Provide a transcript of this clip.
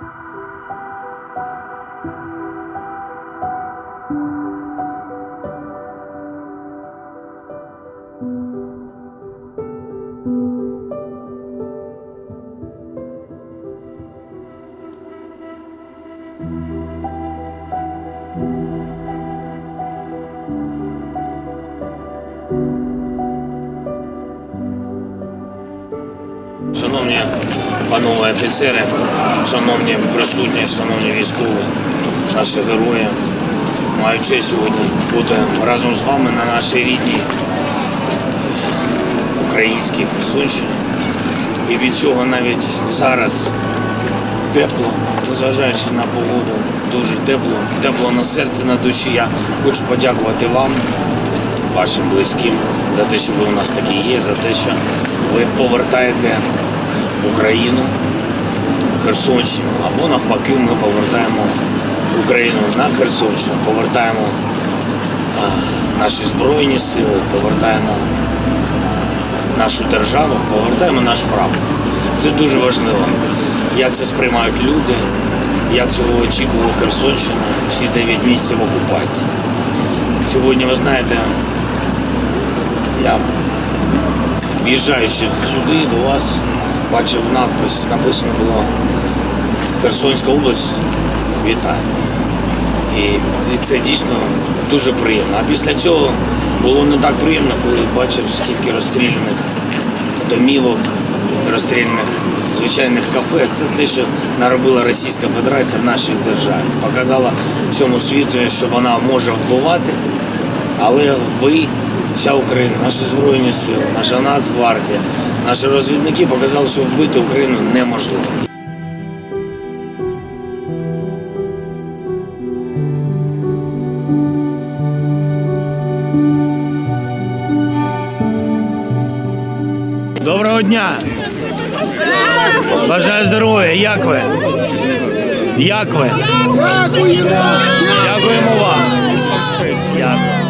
thank you Шановні панове офіцери, шановні присутні, шановні військові, наші герої, маю честь сьогодні бути разом з вами на нашій рідній українській Херсонщині. І від цього навіть зараз тепло, незважаючи на погоду, дуже тепло, тепло на серці, на душі. Я хочу подякувати вам, вашим близьким, за те, що ви у нас такі є, за те, що ви повертаєте Україну, Херсонщину, або навпаки, ми повертаємо Україну на Херсонщину, повертаємо наші збройні сили, повертаємо нашу державу, повертаємо наш прапор. Це дуже важливо. Як це сприймають люди, як цього очікувала Херсонщина всі 9 місяців окупації. Сьогодні, ви знаєте, я в'їжджаючи сюди до вас, бачив надпис, написано було Херсонська область, вітаю. І, і це дійсно дуже приємно. А після цього було не так приємно, коли бачив, скільки розстріляних домівок, розстріляних звичайних кафе. Це те, що наробила Російська Федерація в нашій державі. Показала всьому світу, що вона може вбивати, але ви, вся Україна, наші Збройні сили, наша Нацгвардія, наші розвідники показали, що вбити Україну неможливо. Доброго дня! Бажаю здоров'я! Як ви? Як ви? Дякуємо! Вам. Дякую.